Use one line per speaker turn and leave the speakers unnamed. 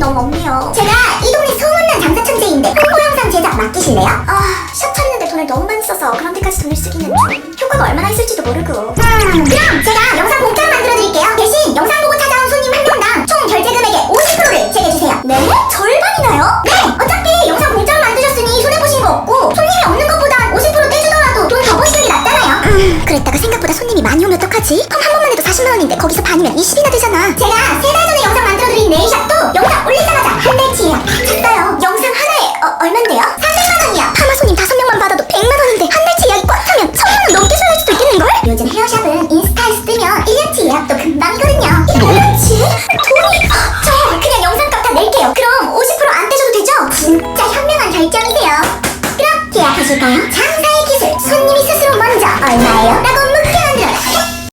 영 없네요. 제가 이 동네 소문난 장사 천재인데 홍보 영상 제작 맡기실래요? 아, 샵 차리는데 돈을 너무 많이 써서 그런 데까지 돈을 쓰기는 좀 효과가 얼마나 있을지도 모르고. 음, 그럼 제가 영상 공짜로 만들어 드릴게요. 대신 영상 보고 찾아온 손님 한 명당 총 결제 금액의 50%를 제게 주세요. 네? 절반이나요? 네! 어차피 영상 공짜로 만드셨으니 손해 보신 거 없고 손님이 없는 것보단 50% 떼주더라도 돈 더 버시는 게 낫잖아요. 음, 그랬다가 생각보다 손님이 많이 오면 어떡하지? 그럼 한 번만 해도 40만 원인데 거기서 반이면 20이나 되잖아. 제가 세달 헤어샵은 인스타에서 뜨면 1년치 예약도 금방이거든요. 1년치? 돈이... 저 그냥 영상값 다 낼게요. 그럼 50%안 떼줘도 되죠? 진짜 현명한 결정이세요. 그럼 계약하실까요? 손님이